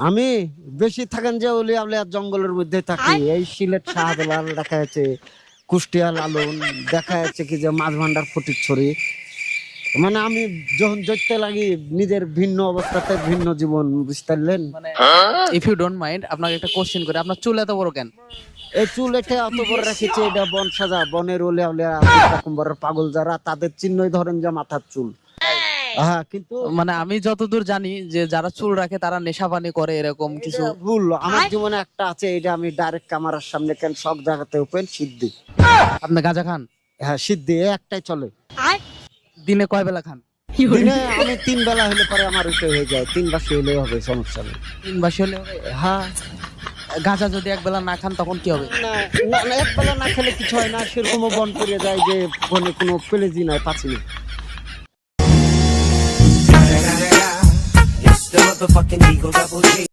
আমি বেশি থাকেন যে ওলি আউলিয়া জঙ্গলের মধ্যে থাকি। এই সিলেট শাহজালাল দেখা যাচ্ছে কুষ্টিয়া লালন দেখা যাচ্ছে কি যে মাছ ভান্ডার ফটিক ছড়ি মানে আমি যখন দেখতে লাগি নিজের ভিন্ন অবস্থাতে ভিন্ন জীবন বুঝতে পারলেন মানে ইফ ইউ ডোন্ট মাইন্ড আপনাকে একটা কোশ্চেন করে। আপনার চুল এত বড় কেন? এই চুল এটা অত বড় রেখেছে এটা বন সাজা বনের ওলে আউলিয়া কুম্বরের পাগল যারা তাদের চিহ্নই ধরেন যে মাথার চুল। হ্যাঁ কিন্তু মানে আমি যতদূর জানি যে যারা চুল রাখে তারা নেশা পানি করে এরকম কিছু। ভুল। আমার জীবনে একটা আছে এটা আমি ডাইরেক্ট ক্যামেরার সামনে কেন সব জায়গাতে ওপেন সিদ্ধি। আপনি গাঁজা খান? হ্যাঁ সিদ্ধি একটাই চলে। দিনে কয় বেলা খান? দিনে আমি তিন বেলা হলে পরে আমার হয়ে যায়। তিন বাসি হলেও হবে সমস্যা নেই। তিন বাসি হলে হবে? হ্যাঁ। গাঁজা যদি এক বেলা না খান তখন কি হবে? না এক বেলা না খেলে কিছু হয় না। সেরকমও বন করে যায় যে ফোনে কোনো পেলেজি নাই পাচ্ছি না। The motherfucking Eagle Double G.